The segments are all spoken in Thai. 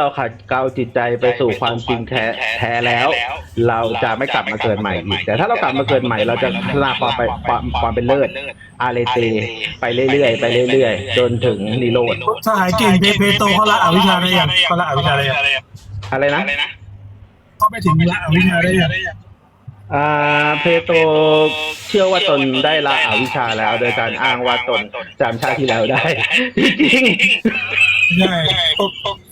เราขัดเกลาจิตใจไปสู่ความจริงแท้แท้แล้ว เราจะไม่กลับมาเกิดใหม่อีกแต่ถ้าเรากลับมาเกิดใหม่ เราจะพัฒนาความไปความความเป็นเลิศอาเลเตไปเรื่อยๆไปเรื่อยๆ จนถึงนิโรธสหายเก่งเพเพโตเขาละอวิชชาได้ยังเขาละอวิชชาได้ยังอะไรนะเขาไปถึงละอวิชชาได้ยังอ่าเพโตรเชื่อว่าตนได้ละอวิชชาแล้ว โดยการอ้างว่าตนจำชาติที่แล้วได้จริง ใช่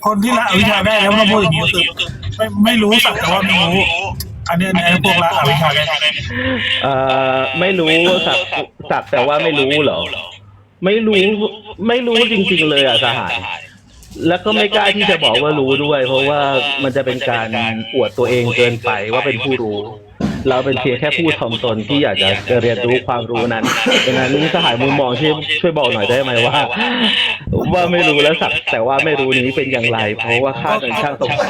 คนที่ละอวิชชาได้แล้วมาพูดอย่างนี้ก็คือไม่ไม่รู้สักแต่ว่าไม่รู้อันนี้อันนี้พวกละอวิชชาได้เอ่อไม่รู้สักสักแต่ว่าไม่รู้เหรอไม่รู้ไม่รู้จริง ๆ เลยอะสหาย แล้วก็ไม่กล้าที่จะบอกว่ารู้ด้วย เพราะว่ามันจะเป็นการอวดตัวเองเกินไปว่าเป็นผู้รู้ เราเป็นเพียงแค่ผู้ถ่อมตนที่อยากจะเรียนรู้ความรู้นั้นดังนั้นสหายมุมมองช่วยช่วยบอกหน่อยได้ไหมว่า ว่าไม่รู้แล้วสักแต่ว่าไม่รู้นี้เป็นอย่างไร เพราะว่าข้าเป็นช่างสงสัย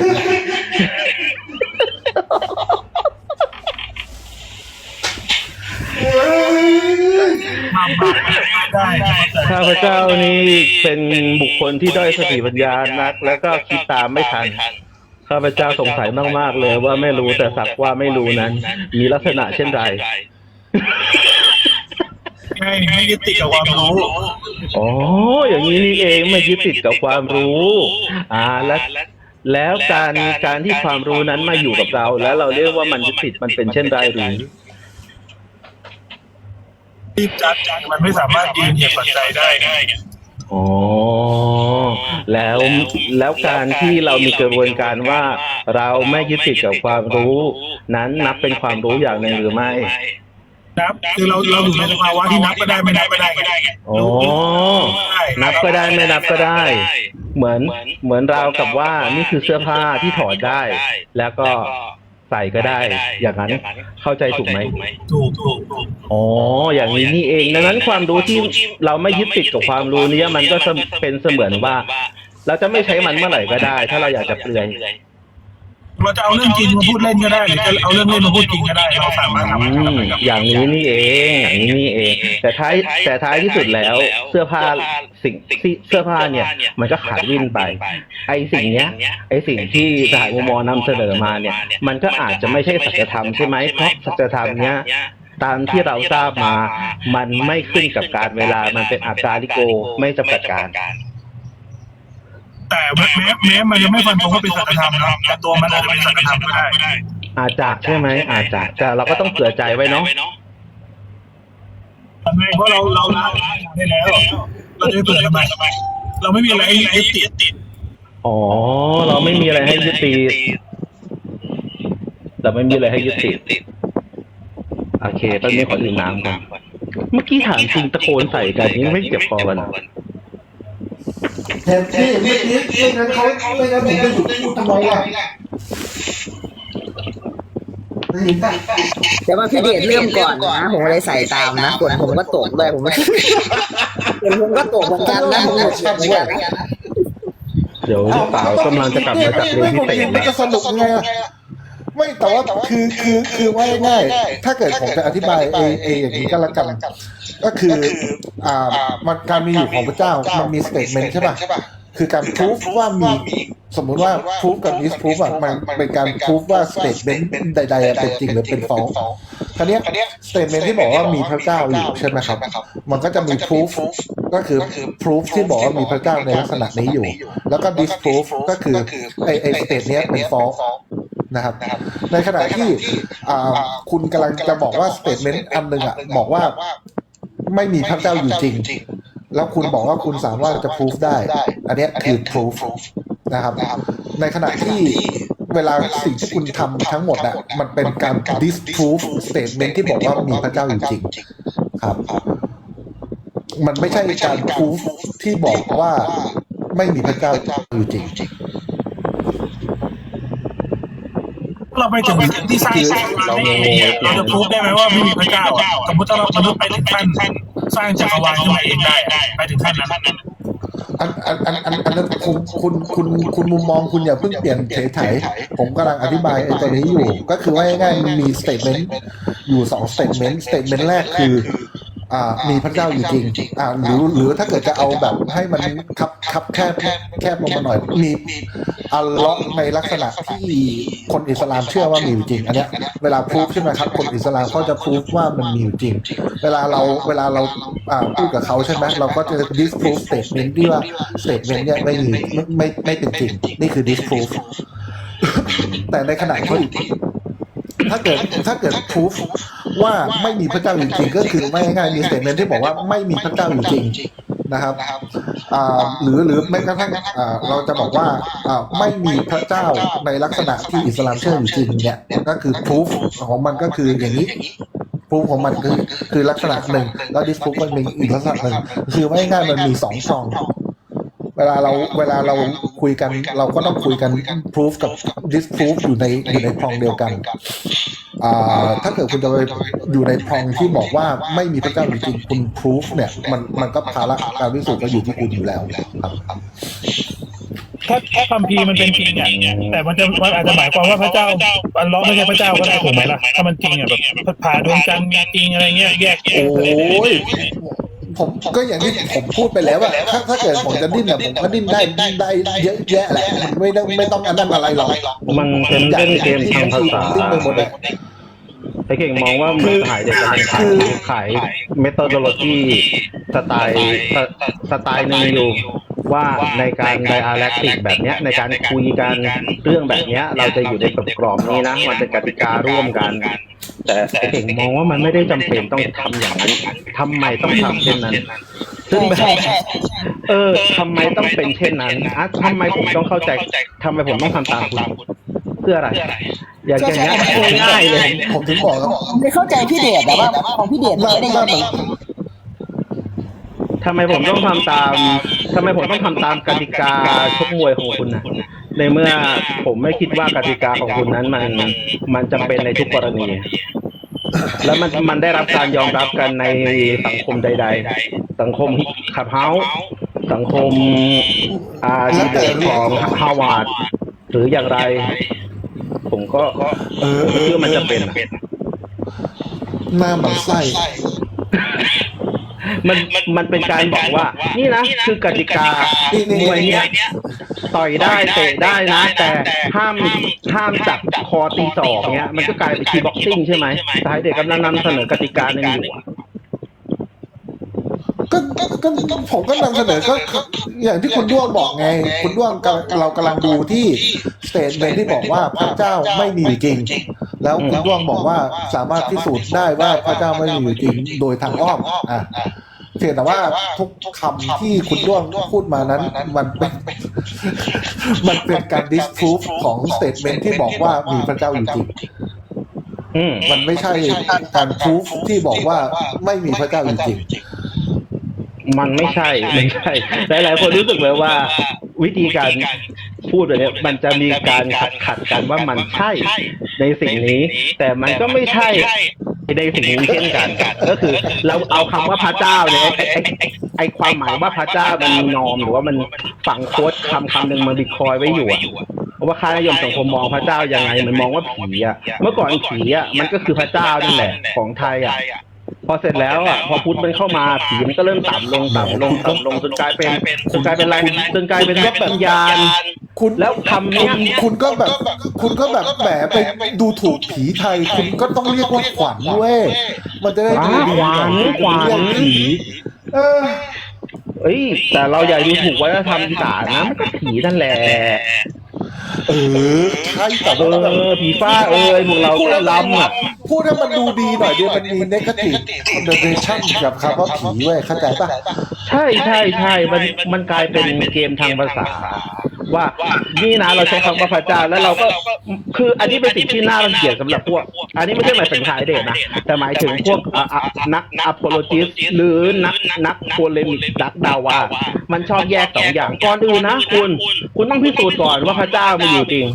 มข้าพเจ้านี้เป็นบุคคลที่ด้อยสติปัญญานัก แล้วก็คิดตามไม่ทัน ข้าพเจ้าสงสัยมาก ๆ เลยว่าไม่รู้แต่สักว่าไม่รู้นั้น มีลักษณะเช่นไร ไม่ไม่ยึดติดกับความรู้อ๋อ อย่างนี้นี่เองไม่ยึดติดกับความรู้ อ่าแล้วแล้วการการที่ความรู้นั้นมาอยู่กับเรา แล้วเราเรียกว่ามันยึดติดมันเป็นเช่นไรหรือที่จัดมันไม่สามารถยืนเหตุปัจจัยได้ไงอ๋อ แล้วแล้วการที่เรามีกระบวนการว่าเราไม่ยึดติดกับความรู้ นั้นนับเป็นความรู้อย่างหนึ่งหรือไม่นับคือเราเราอยู่ในสภาวะที่นับก็ได้ไม่นับก็ได้ไงอ๋อนับก็ได้ไม่นับก็ได้ เหมือนเหมือนเรากับว่านี่คือเสื้อผ้าที่ถอดได้ แล้วก็ ใส่ก็ได้ อย่างนั้นเข้าใจถูกไหมถูกถูกถูกอ๋อ อย่างนี้นี่เอง ดังนั้นความรู้ที่เราไม่ยึดติดกับความรู้เนี้มันก็เป็นเสมือนว่า เราจะไม่ใช้มันเมื่อไหร่ก็ได้ ถ้าเราอยากจะเปลือย เราจะเอาเรื่องจริงมาพูดเล่นก็ได้หรือจะเอาเรื่องเล่นมาพูดจริงก็ได้เราสามารถทำอืได้มอย่างนี้นี่เองอย่างนี้นี่เอง แต่ท้ายแต่ท้ายที่สุดแล้ว เสื้อผ้าสิ่งเสื้อผ้าเนี่ย มันก็ขาดวิ่นไป ไอ้สิ่งเนี้ย ไอ้สิ่งที่สหายมุมมอนำเสนอมาเนี่ย มันก็อาจจะไม่ใช่สัจธรรมใช่ไหมเพราะสัจธรรมเนี้ยตามที่เราทราบมา มันไม่ขึ้นกับการเวลามันเป็นอาการลิโกไม่จำกัดการ แต่แม้แม้มันยังไม่ฟันธงว่าเป็นสัจธรรมนะแต่ตัวมันอาจจะเป็นสัจธรรมก็ได้อาจจะใช่ไหมอาจจะแต่เราก็ต้องเผื่อใจไว้เนาะทำไมเพราะเราเราละได้แล้ว เราจะไปเปิดทำไมเราไม่มีอะไรให้ยึดติดติดอ๋อ เราไม่มีอะไรให้ยึดติดเราไม่มีอะไรให้ยึดติดโอเคตอนนี้ขอดื่มน้ำก่อนเมื่อกี้ถามจริงตะโกนใส่กันนี่ไม่เจ็บคอกันเหรอ แทนที่เมื่อกี้ไม่งั้นเขาไม่งั้นผมจะหยุดพูดทำไมล่ะได้ยินป่ะแต่ว่าพี่เดชเริ่มก่อนนะ ผมเลยใส่ตามนะฝนผมก็ตกด้วยผมไม่ฝนผมก็ตกเหมือนกันนะผมหมดเหมือนกันนะเดี๋ยวลูกสาวกำลังจะกลับมาจากเรียนพิเศษมันนะก็สนุกไงอะไม่แต่ว่าคือคือคือว่าง่ายถ้าเกิดผมจะอธิบายเอเออย่างนี้ก็แล้วกัน ก็คืออ่ามันการมีอยู่ของพระเจ้ามันมีสเตทเมนต์ใช่ป่ะคือการพิสูจว่ามีสมมุติว่าพิสูจกับ disprove อะมันเป็นการพิสูจว่าสเตทเมนต์ใดๆอะเป็นจริงหรือเป็น false คราวเนี้สเตทเมนต์ที่บอกว่ามีพระเจ้าอยู่ใช่ไหมครับ มันก็จะมี proof ก็คือ proof ที่บอกว่ามีพระเจ้าในลักษณะนี้อยู่ แล้วก็ disprove ก็คือไอไอสเตทเนี้ยเป็น false นะครับในขณะที่อ่าคุณกำลังจะบอกว่า statement อันหนึ่งอะบอกว่า ไม่มีพระเจ้าอยู่จริง แล้วคุณบอกว่าคุณสามารถจะ proof ได้ อันนี้คือ proof นะครับ ในขณะที่เวลาสิ่งที่คุณทำทั้งหมดอะมันเป็นการ disprove statement ที่บอกว่ามีพระเจ้าอยู่จริง ครับ มันไม่ใช่การ proof ที่บอกว่าไม่มีพระเจ้าอยู่จริง เราไปถึงที่สร้างสร้างมาได้ยังไงเราจะพูดได้ไหมว่าไม่มีพระเจ้าอะสมมติถ้าเรามนุษย์ไปถึงขั้นสร้างจักรวาลขึ้นมาเองได้ไปถึงขั้นนั้นอันอันอันอันอันนั้นคุณคุณคุณคุณมุมมองคุณอย่าเพิ่งเปลี่ยนเฉยไถผมกำลังอธิบายไอ้ตัวนี้อยู่ ก็คือว่าง่ายๆมันมีสเตทเมนต์อยู่สองสเตทเมนต์สเตทเมนต์แรกคืออ่ามีพระเจ้าอยู่จริงอ่าหรือหรือถ้าเกิดจะเอาแบบให้มันคับคับแคบแคบลงมาหน่อยมี อัลเลาะห์ในลักษณะที่คนอิสลามเชื่อว่ามีอยู่จริง อันเนี้ยเวลาพูดใช่ไหมครับ คนอิสลามก็จะพูดว่ามันมีอยู่จริง เวลาเราเวลาเราอ่าพูดกับเขาใช่ไหมเราก็จะ disprove statement ที่ว่า statement เนี่ยไม่มีไม่ไม่ไม่เป็นจริง นี่คือ disprove แต่ในขณะที่ถ้าเกิดถ้าเกิด proof ว่าไม่มีพระเจ้าอยู่จริงก็คือไม่ง่ายมี statement ที่บอกว่าไม่มีพระเจ้าอยู่จริง นะครับอ่าหรือหรือแม้กระทั่งอ่าเราจะบอกว่าอ่าไม่มีพระเจ้าในลักษณะที่อิสลามเชื่ออยู่จริงเนี่ยก็คือ proof ของมันก็คืออย่างนี้ proof ของมันคือคือลักษณะหนึ่ง แล้ว disproof มันมีอีกลักษณะหนึ่งคือไม่ง่ายๆมันมีสองช่องเวลาเราเวลาเราคุยกันเราก็ต้องคุยกัน proof กับ disproof อยู่ในอยู่ในพรองเดียวกันอ่า ถ้าเกิดคุณจะไปอยู่ในพรองที่บอกว่าไม่มีพระเจ้าอยู่จริงคุณ proof เนี่ยมันมันก็ภาระการพิสูจน์ก็อยู่ที่คุณอยู่แล้วครับถ้าถ้าคัมภีร์มันเป็นจริงอะแต่มันจะมันอาจจะหมายความว่าพระเจ้าอัลเลาะห์ไม่ใช่พระเจ้าก็ได้ถูกไหมล่ะถ้ามันจริงอะแบบผ่าดวงจันทร์มีจริงอะไรเงี้ยแยกแยโอ้กยผมก็อย่างที่ผมพูดไปแล้วอะถ้าถ้าเกิดผมจะดิ้นอะผมก็ดิ้นได้ได้เยอะแยะแหละมันไม่ต้องไม่ต้องอันนั้นอะไรหรอกมันเป็นเล่นเกมทางภาษาดิ้น ไอ้เก่งมองว่ามันขายเด็กกำลังขายขายเมทอดโลจีสไตล์สไตล์หนึ่งอยู่ว่าในการไดอาแลกติกแบบเนี้ยในการคุยกันเรื่องแบบเนี้ย เราจะอยู่ในกรอบนี้นะมันเป็นกติการ่วมกัน แต่ไอ้เก่งมองว่ามันไม่ได้จำเป็นต้องทำอย่างนั้นทำไมต้องทำเช่นนั้นซึ่งแบบเออทำไมต้องเป็นเช่นนั้นอะทำไมผมต้องเข้าใจทำไมผมต้องทำตามคุณเพื่ออะไร อย่างอย่างเงี้ยง่ายๆเลย ผมถึงบอกแล้วผมไม่เข้าใจพี่เดชแต่ว่าของพี่เดชว่าไม่ได้ว่ายังมันทำไมผมต้องทำตามทำไมผมต้องทำตามกติกาชกมวยของคุณนะในเมื่อผมไม่คิดว่ากติกาของคุณนั้นมันมันจำเป็นในทุกกรณี แล้วมันมันได้รับการยอมรับกันในสังคมใด ๆ สังคมขับเฮาส์สังคมอ่าดีเดทของฮาวาดหรืออย่างไร ผมก็เออเชื่อมันจะเป็นอะหน้ามันไส้มันมันเป็นการบอกว่า นี่นะคือกติกานี่นี่มวยเนี้ยต่อยได้เตะได้นะ แต่ห้ามห้ามจับคอตีศอกเนี้ย มันก็กลายเป็นคีบ็อกซิ่งใช่ไหมสายเด็กกำลังนำเสนอกติกาหนึ่งอยู่อะ ก็ก็ก็ก็ผมก็นำเสนอก็ก็อย่างที่คุณด้วงบอกไง คุณด้วงกำลังเรากำลังดูที่สเตทเมนที่บอกว่าพระเจ้าไม่มีอยู่จริง แล้วคุณด้วงบอกว่าสามารถพิสูจน์ได้ว่าพระเจ้าไม่มีอยู่จริงโดยทางอ้อมอะเพียงแต่ว่าทุกคำที่คุณด้วงพูดมานั้นมันเป็นมันเป็นการ disprove ของสเตทเมนที่บอกว่ามีพระเจ้าอยู่จริงอืมมันไม่ใช่การ proof ที่บอกว่าไม่มีพระเจ้าอยู่จริง มันไม่ใช่ไม่ใช่หลายหลายๆคนรู้สึกเลยว่า วิธีการพูดแบบเนี้ยมันจะมีการขัดขัดกันว่ามันใช่ในสิ่งนี้ แต่มันก็ไม่ใช่ในสิ่งนี้เช่นกัน ก็คือ เราเอาคำว่าพระเจ้าเนี่ยไอ้ไอ้ไอ้ไอ้ความหมายว่าพระเจ้ามันมีนอมหรือว่ามันฝังโค้ดคำคำหนึ่งมันรีคอยไว้อยู่อะเพราะว่าค่านิยมสังคมมองพระเจ้ายังไงมันมองว่าผีอะเมื่อก่อนผีอะมันก็คือพระเจ้านั่นแหละของไทยอะ พอเสร็จแล้วอะพอพุทธมันเข้ามาผีมันก็เริ่มต่ำลงต่ำลงต่ำลงจนกลายเป็นจนกลายเป็นอะไรจนกลายเป็นว่าวิญญาณคุณแล้วคำเนี้ยคุณคุณก็แบบ คุณก็แบบแหมไปดูถูกผีไทย คุณก็ต้องเรียกว่าขวัญเว้ยมันจะได้ดูดีขวัญขวัญเรียกผีเออเอ้ยแต่เราอย่าดูถูกวัฒนธรรมอีสานนะมันก็ผีนั่นแหละเออใช่แต่เอว่าแบบอผีฟ้าเอ้ยพวกเราก็ล้ำอะ พูดให้มันดูดีหน่อยเดียวมันมี negative connotation กับคำว่าผีเว้ยเข้าใจปะใช่ใช่ใช่มันมันกลายเป็นเกมทางภาษา ว่านี่นะเราใช้คำว่าพระเจ้าแล้วเราก็คืออันนี้เป็นสิ่งที่น่ารังเกียจสำหรับพวก อันนี้ไม่ใช่หมายถึงขายเดชนะแต่หมายถึงพวกอะอะนักอ p o โลจิสหรือนักนักโพเลมิกนักดาวามันชอบแยกสองอย่างก่อนอื่นนะคุณ คุณต้องพิสูจน์ก่อนว่าพระเจ้ามีอยู่จริง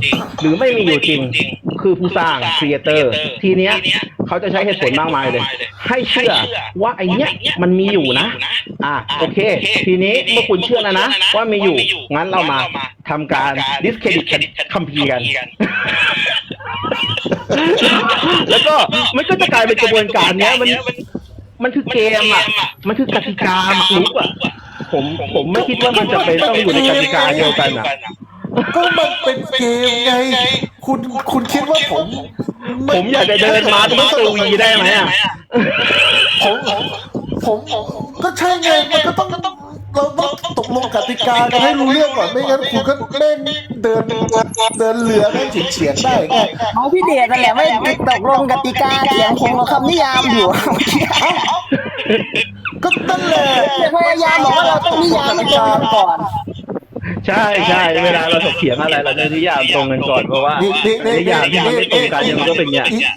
หรือไม่มีอยู่จริง คือผู้สร้างครีเอเตอร์ ทีเนี้ยเขาจะใช้เหตุผลมากมายเลย ให้เชื่อว่าไอเนี้ยมันมีอยู่นะ อะโอเค ทีนี้เมื่อคุณเชื่อแล้วนะ ว่ามีอยู่งั้นเรามา ทำการดิสเครดิตคัมภีร์กัน แล้วก็มันก็จะกลายเป็นกระบวนการเนี้ยมันมันคือเกมอะ มันคือกติกาหมากรุกอะ ผมผมไม่คิดว่ามันจะเป็นต้องอยู่ในกติกาเดียวกันอะ ก็มันเป็นเกมไง คุณคุณคิดว่าผมไผมอยากจะเดินมาทุกตัววีได้ไหมอะผมผมผมก็ใช่ไง มันก็ต้อง เราต้องตกลงกติกากันให้รู้เรื่องก่อนไม่งั้นคุณก็เล่นเดินเดินเรือให้เฉียงเฉียงๆได้ไงเอาพี่เดชนั่นแหละไม่ตกลงกติกาเถียงคงกับคำนิยามอยู่ก็นั่นแหละพยายามบอกว่าเราต้องนิยามให้ตรงกันก่อนใช่ใช่เวลาเราถกเถียงอะไรเราจะนิยามตรงกันก่อนเพราะว่านี่นี่นี่นิยามที่มันไม่ตรงกันเนี่ยมันก็เป็นอย่างนี้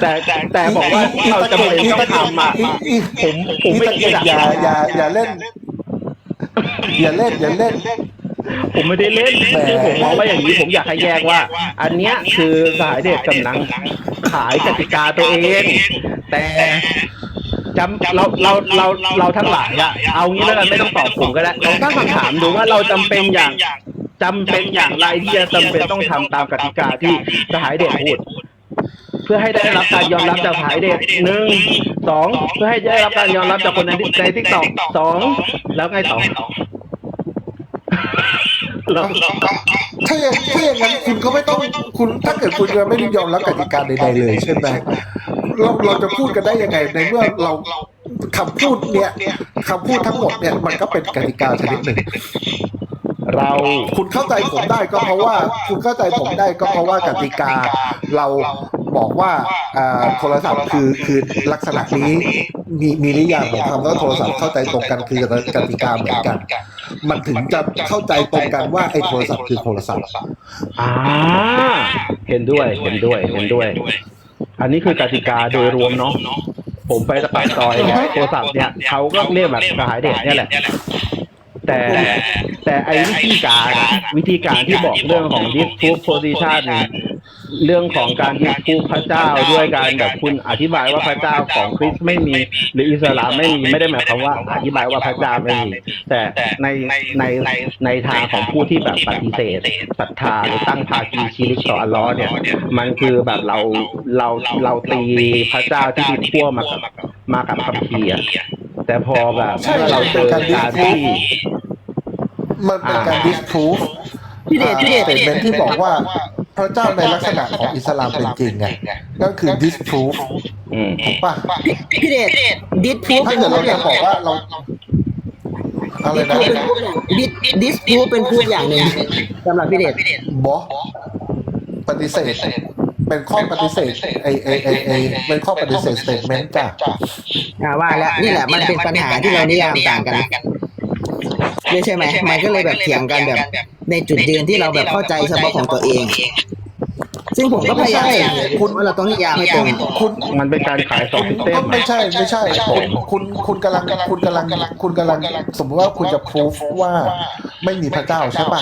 แต่แต่แต่บอกว่าเราจำเป็นต้องทำอะผมผมไม่คิดอย่าอะอย่าอย่าเล่น อย่าเล่นอย่าเล่น ผมไม่ได้เล่นแหมคือผมมองว่าอย่างนี้ผมอยากให้แยกว่า อันเนี้ยคือสายเด็กกำลังขายกติกาตัวเอง แต่จำเราเราเราเราทั้งหลายอะเอางี้แล้วกันไม่ต้องตอบผมก็ได้ลองตั้งคำถามดูว่าเราจำเป็นอย่างจำเป็นอย่างไรที่จะจำเป็นต้องทำตามกติกาที่สหายเด็กพูด เพื่อให้ได้รับการยอมรับจากสหายเด็กหนึ่งสองเพื่อให้ได้รับการยอมรับจากคนในในทิกตอกสองแล้วไงต่อเราถ้าอย่างถ้าอย่างนั้นคุณก็ไม่ต้องคุณถ้าเกิดคุณจะไม่ได้ยอมรับกติกาใดๆเลยใช่ไหมเราเราจะพูดกันได้ยังไงในเมื่อเราคำพูดเนี่ยคำพูดทั้งหมดเนี่ยมันก็เป็นกติกาชนิดหนึ่งเราคุณเข้าใจผมได้ก็เพราะว่า คุณเข้าใจผมได้ก็เพราะว่ากติกาเรา บอกว่าอ่าโทรศัพท์คือคือลักษณะนี้มีมีนิยามของคำว่าโทรศัพท์เข้าใจตรงกันคือกติกาเหมือนกัน มันถึงจะเข้าใจตรงกันว่าไอ้โทรศัพท์คือโทรศัพท์อ่าเห็นด้วยเห็นด้วยเห็นด้วย อันนี้คือกติกาโดยรวมเนาะผมไปตะปากซอยเนี่ยโทรศัพท์เนี่ยเขาก็เรียกแบบสหายเด็กเนี่ยแหละแต่แต่ไอ้วิธีการอะวิธีการที่บอกเรื่องของ disproof position เรื่องของการ disproof พระเจ้าด้วยการแบบคุณอธิบายว่าพระเจ้าของคริสต์ไม่มี หรืออิสลามไม่มีไม่ได้หมายความว่าอธิบายว่าพระเจ้าไม่มีแต่ในในในทางของผู้ที่แบบปฏิเสธศรัทธาหรือตั้งภาคีชีริกต่ออัลเลอฮ์เนี่ย มันคือแบบเราเราเราตีพระเจ้าที่มีขั้วมากับมากับคัมภีร์อะแต่พอแบบใช่เมื่อเราเจอการที่มันเป็นการ disproof พี่เดชพี่เดชสเตทเมนที่บอกว่า พระเจ้าในลักษณะของอิสลามเป็นจริงไงก็คือ disproof อืมถูกป่ะพี่เดชดิสพูฟถ้าเป็นเกิดพูเราดอจะย่างบอกว่าเราอะไรนะดิสดิสพูฟเป็นพูดอย่างหนึ่งสำหรับพี่เดชบอปฏิเสธเป็นข้อปฏิเสธไอไอไอไอเป็นข้อปฏิเสธ statement จ้ะอ่าว่าแล้วนี่แหละมันเป็นปัญหาที่เรานิยามต่างกันด้วยใช่ไหมมันก็เลยแบบเถียงกันแบบ ในจุดยืนที่เราแบบเข้าใจเฉพาะของตัวเอง ซึ่งผมก็พยายามเสนอคุณว่าเราต้องนิยามให้ตรงคุณมันเป็นการขายสองเต้ก็มไม่ใช่ไม่ใช่คุณคุณคุณกำลังคุณกำลังคุณกำลังสมมติว่าคุณจะพูฟว่าไม่มีพระเจ้าใช่ป่ะ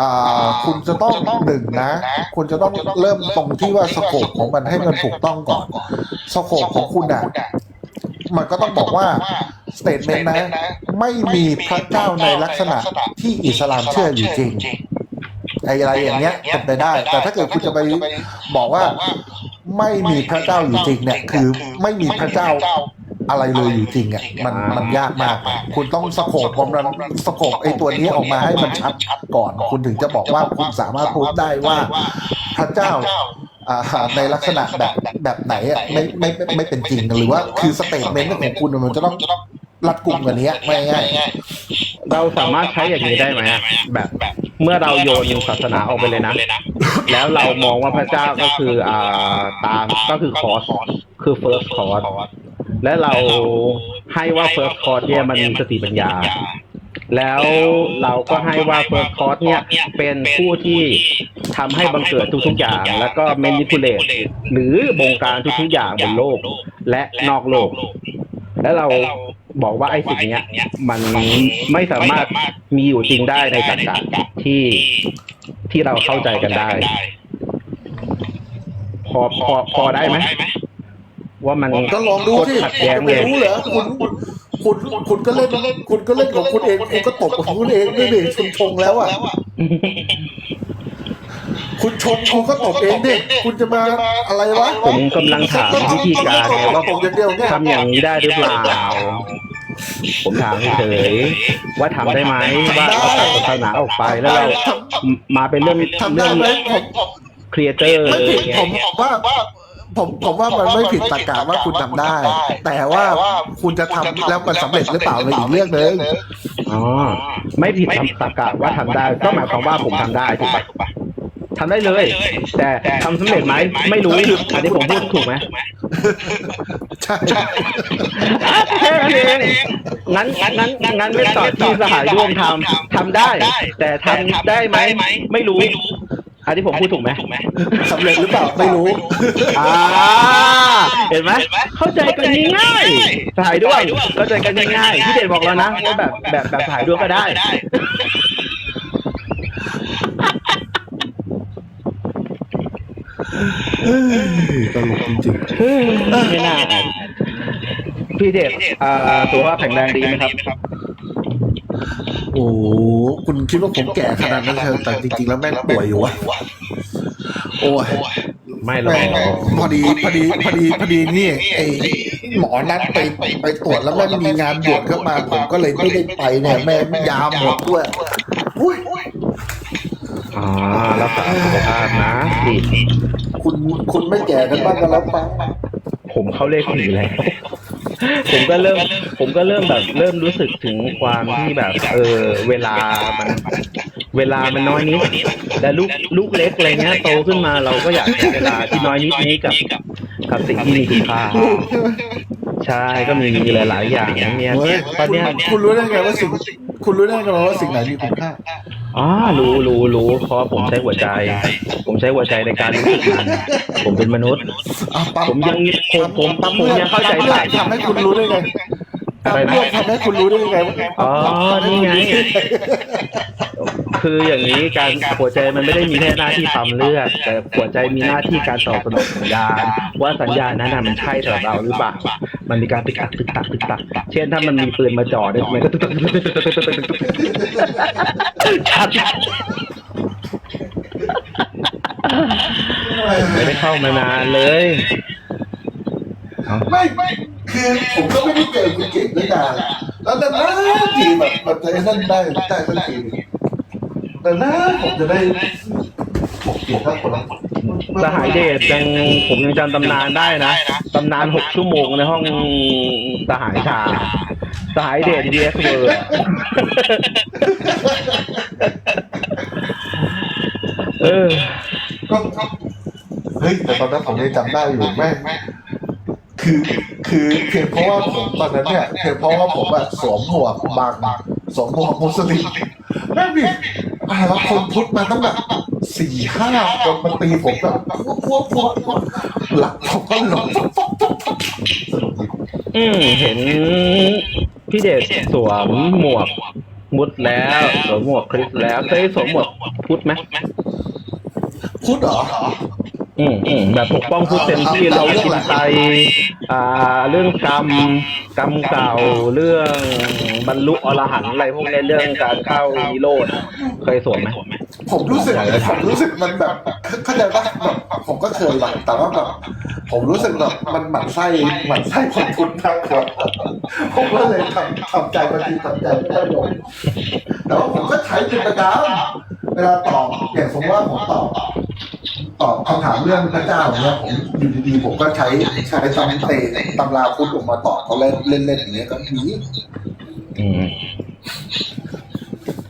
อ่าคุณจะต้องหนึ่งนะ คุณจะต้องเริ่มตรงที่ว่าสโคปของมันให้มันถูกต้องก่อนสโคปของคุณอะมันก็ต้องบอกว่า สเตทเมนต์นะ ไม่มีพระเจ้าในลักษณะที่อิสลามเชื่ออยู่จริงไอ้อะไรอย่างเงี้ยเป็นไปได้ แต่ถ้าเกิดคุณจะไปบอกว่าไม่มีพระเจ้าอยู่จริงเนี่ย คือไม่มีพระเจ้าอะไรเลยอยู่จริงอะมันมันยากมาก คุณต้องสโคปความนั้นสโคปไอ้ตัวนี้ออกมาให้มันชัดก่อน คุณถึงจะบอกว่าคุณสามารถพูดได้ว่าพระเจ้าอ่าในลักษณะแบบแบบไหนอะไม่ไม่ไม่ไม่เป็นจริงหรือว่าคือสเตทเมนต์ของคุณมันจะต้อง รัดกลุ่มกว่านี้ไม่ง่ายเราสามารถใช้อย่างนี้ได้ไหมอะแบบเมื่อเราโยนศาสนาออกไปเลยนะ แล้วเรามองว่าพระเจ้าก็คืออ่าตามก็คือคอร์สคือ first course และเราให้ว่า first course เนี่ยมันมีสติปัญญา แล้วเราก็ให้ว่า first course เนี่ยเป็นผู้ที่ทำให้บังเกิดทุกๆอย่าง แล้วก็ manipulate หรือบงการทุกๆอย่างบนโลก และนอกโลก แล้วเรา บอกว่าไอ้สิ่งเนี้ย มันไม่สามารถมีอยู่จริงได้ในตรรกะที่ที่เราเข้าใจกันได้ พอพอพอได้ไหมว่ามันๆก็ลองดูที่ขัดแย้งจะเลไม่ยรู้เหรอคุณคุณคุณก็เล่นคุณก็เล่นของคุณเองคุณก็ตบของคุณเองด้วยดิคุณชงแล้วอะคุณชงคุณก็ตบเองดิคุณจะมาอะไรวะผมกำลังถามวิธีการไงว่าตบอย่างเดียวเนี่ยทำอย่างนี้ได้หรือเปล่า ผมถามเฉยๆว่าทำได้ไหมว่าเราตัดศาสนาออกไปแล้วเรามาเป็นเรื่องทำเรื่ได้องไหมผมผมครีเอเตอร์เลไม่ยผิดไงผมว่าผมผมว่ามันไม่ผิดตรรกะว่าคุณทำได้ แต่ว่าคุณจะทำแล้วมันสำเร็จหรือเปล่าเป็นอีกเรื่องหนึ่งอ๋อ ไม่ผิดทำตรรกะว่าทำได้ ก็หมายความว่าผมทำได้ถูกปะ ทำได้เลย แต่ทำสำเร็จไหมไม่รู้อันนี้ผมพูดถูกไหมใช่ แค่นั้นเองงั้นงั้นงั้นไม่ตอบที่สหายร่วมทำทำได้ แต่ทำได้ไหมไม่รู้ อันนี้ผมพูดถูกไหมสำเร็จหรือเปล่าไม่รู้ อ่าเห็นไหมเข้าใจกันง่ายๆสหายร่วมเข้าใจกันง่ายๆพี่เด่นบอกแล้วนะว่าแบบแบบแบบสหายร่วมก็ได้ ตลกจริงไม่น่าพี่เดชอ่าตัวว่าแข็งแรงดีไหมครับๆโอ้โหคุณคิดว่าผมแก่ขนาดนั้นเชียวแต่จริงๆ แล้วแม่งป่วยอยู่วะโอ้ยไม่หรอแม่งกพอดีพอดีพอดีพอดีนี่ไอหมอนัดไปไปตรวจแล้วแม่งมีงานด่วนเข้ามา ผมก็เลยไม่ได้ไปเนี่ยแม่งยาหมดด้วยอุ้ยอ่ารักษาสุขภาพนะดี คุณคุณไม่แก่กันบ้างกันแล้วปะผมเข้าเลขสี่แล้ว ผมก็เริ่ม ผมก็เริ่มแบบเริ่มรู้สึกถึงความที่แบบ เออ เวลามัน เวลามันน้อยนิดแต่ลูกลูกเล็กอะไรเงี้ยโตขึ้นมาเราก็อยากใช้เวลาที่น้อยนิดนี้กับกับสิ่งที่มีคุณค่าใช่ก็มีหลาย ๆ อย่างนะเนี่ยเฮ้ยตอนเนี้ยคุณคุณรู้ได้ไงว่าสิ่งคุณรู้ได้ไงว่าสิ่งไหนมีคุณค่า อ๋อรู้รู้รู้เพราะผมใช้หัวใจ ผมใช้หัวใจในการรู้สึกมันผมเป็นมนุษย์ อะปั๊ผมยังผมผมปั๊มผมเลือดยังเข้าใจปั๊มเลือสาดยทำให้คุณรู้ได้ไงอะไรปั๊มนะ เลือดทำให้คุณรู้ได้ยังไงว่า อ๋อ นี่ไง คืออย่างนี้การหัวใจมันไม่ได้มีแค่หน้าที่ปั๊มเลือดแต่หัวใจมีหน้าที่การตอบสนองสัญญาณ ว่าสัญญาณนั้นน่ะมันใช่สำหรับเราหรือเปล่ามันมีการตึกตักตึกตักตึกตัก เช่นถ้ามันมีปืนมาจ่อเนี่ยมันก็ตึกตักตึกตักตึกตักตึกตักตึกตักชัดไม่ได้เข้ามานานเลยไม่ไม่คือผมก็ไม่ได้เจอคุณเก่งด้วยกันแล้วนานๆทีแบบมันจะนั่นได้ได้สักที แต่นานผมจะได้ผมเกลียดทั้งคนละสหายเดชยังผมยังจำตำนานได้นะตำนานหกชั่วโมงในห้องสหายชาสหายเดชดีเอสเวอร์เออก็เฮ้ยแต่ตอนนั้นผมยังจำได้อยู่แม่งคือคือเพียงเพราะว่าผมตอนนั้นเนี่ยเพียงเพราะว่าผมอะสวมหมวกบางสวมหมวกมุสลิมแม่งมี อะไรวคนพุทธมาตั้งแบบสี่ห้าคนมาตีผมแบบพวกพวกพวกหลังผมก็หลงอืมเห็นพี่เดชสวมหมวกมุดแล้วสวมหมวกคริสแล้วเคยสวมหมวกพุทธไหมพุทธเหรอ อืมอืมแบบปกป้องพุทธเต็มที่เราชินใจอ่า เรื่องกรรมกรรมเก่าเรื่องบรรลุอรหันต์อะไรพวกนี้เรื่องการเข้านิโรธเคยสวมไหมผมรู้สึกผมรู้สึกมันแบบเข้าใจปะแบบผมก็เคยแบบแต่ว่าแบบผมรู้สึกแบบมันหมั่นไส้หมั่นไส้คนพุทธมากกว่าผมก็เลยทำทำใจบางทีทำใจไม่ได้ลงแต่ว่าผมก็ใช้เป็นประจำเวลาตอบอย่างสมมติว่าผมตอบ ตอบคำถามเรื่องพระเจ้าอย่างเงี้ยผมอยู่ดีๆผมก็ใช้ใช้ตำเตตำราพุทธออกมาตอบเขาเล่นเล่นเล่นอย่างเงี้ยก็มีอืม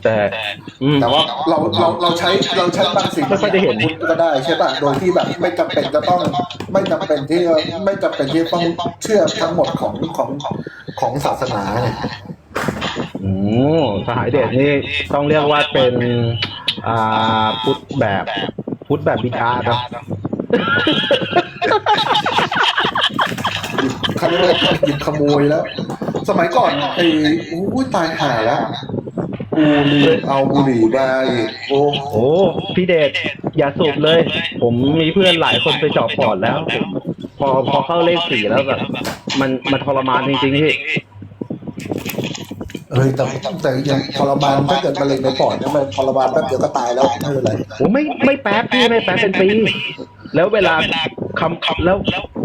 แต่อืมแต่ว่าเราเราเราใช้เราใช้บางสิ่งไม่ค่อยได้เห็นพุทธก็ได้ใช่ป่ะโดยที่แบบไม่จำเป็นจะต้องไม่จำเป็นที่ไม่จำเป็นที่ต้องเชื่อทั้งหมดของของของศาสนาเนี่ยอืมสหายเดชนี่ต้องเรียกว่าเป็นอ่าพุทธแบบ พุทธแบบบิดาเนอะเขาเรียกว่าหยิบขโมยแล้ว สมัยก่อนไอ้อู้ยตายห่าแล้วกูลืมเอาบุหรี่ไปโอ้โอ้พี่เดชอย่าสูบเลย ผมมีเพื่อนหลายคนไปเจาะปอดแล้วผมพอพอเข้าเลขสี่แล้วแบบมันมันทรมานจริงๆพี่ เฮ้ยแต่แต่ยังทรมานถ้าเกิดมะเร็งในปอดเนี่ยมันทรมานแป๊บเดียวก็ตายแล้วไม่เป็นไรโอ้ไม่ไม่แป๊บพี่ไม่แป๊บเป็นปี แล้วเวลาคำแล้ว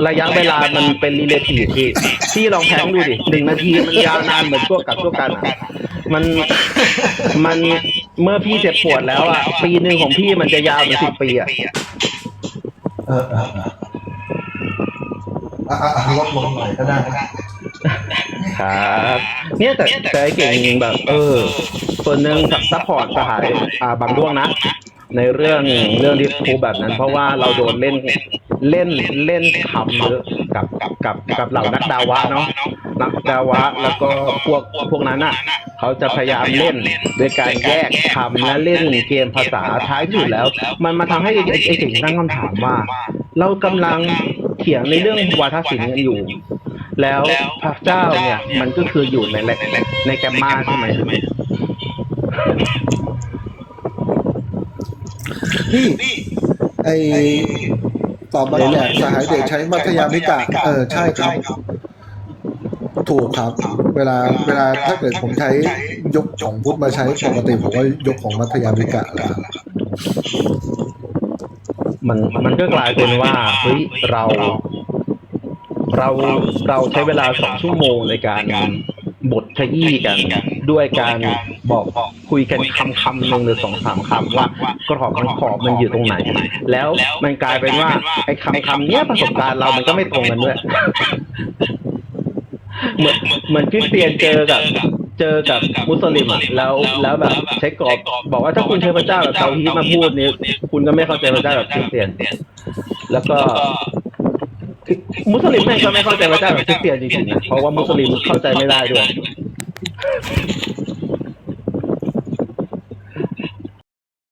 ระยะเวลามันเป็นรีเลทีฟพี่พี่ลองแทงดูดิหนึ่งนาทีมันยาวนานเหมือนตัวกับตัวกันอะมันมันเมื่อพี่เจ็บปวดแล้วอะปีหนึ่งของพี่มันจะยาวเหมือนสิบปีอะเออเออเอออะอะอะลดลงหน่อยก็ได้ ครับ เนี่ยแต่แต่ไอ้เก่งแบบ เออ ส่วนหนึ่งซัพพอร์ตสหายอ่าบางดวงนะ ในเรื่องเรื่องดิสคูแบบนั้น เพราะว่าเราโดนเล่นเล่นเล่นคำเยอะกับกับกับเหล่านักดาวะเนาะนักดาวะแล้วก็พวกพวกนั้นอะเขาจะพยายามเล่นโดยการแยกคำและเล่นเกมภาษาท้ายที่สุดแล้ว มันมาทำให้ไอ้ไอ้ไอ้เก่งตั้งคำถามว่า เรากำลังเถียงในเรื่องวาทศิลป์กันอยู่ แล้วพระเจ้าเนี่ย มันก็คืออยู่ในในในแกมมาใช่ไหมพี่ไอต่อไปเนี่ยสหายเด็กใช้มัธยามิกะเออใช่ครับ ถูกครับ เวลาเวลาถ้าเกิดผมใช้ยกของพุทธมาใช้ปกติผมก็ยกของมัธยามิกะแหละมันมันก็กลายเป็นว่าเฮ้ยเรา เราเราใช้เวลาสองชั่วโมงในการบทขยี้กันด้วยการบอกคุยกันคำคำหนึ่งหรือสองสามคำว่ากรอบมันขอบมันอยู่ตรงไหน แล้วมันกลายเป็นว่าไอ้คำคำเนี้ยประสบการณ์เรามันก็ไม่ตรงกันด้วยเหมือนเหมือนคริสเตียนเจอกับเจอกับมุสลิมอะแล้วแล้วแบบใช้กรอบบอกว่าถ้าคุณใช้พระเจ้าแบบเตาฮีมาพูดนี้คุณก็ไม่เข้าใจพระเจ้าแบบคริสเตียน แล้วก็ มุสลิมแม่งก็ไม่เข้าใจพระเจ้าแบบคริสเตียนจริงๆนะเพราะว่ามุสลิมเข้าใจไม่ได้ด้วย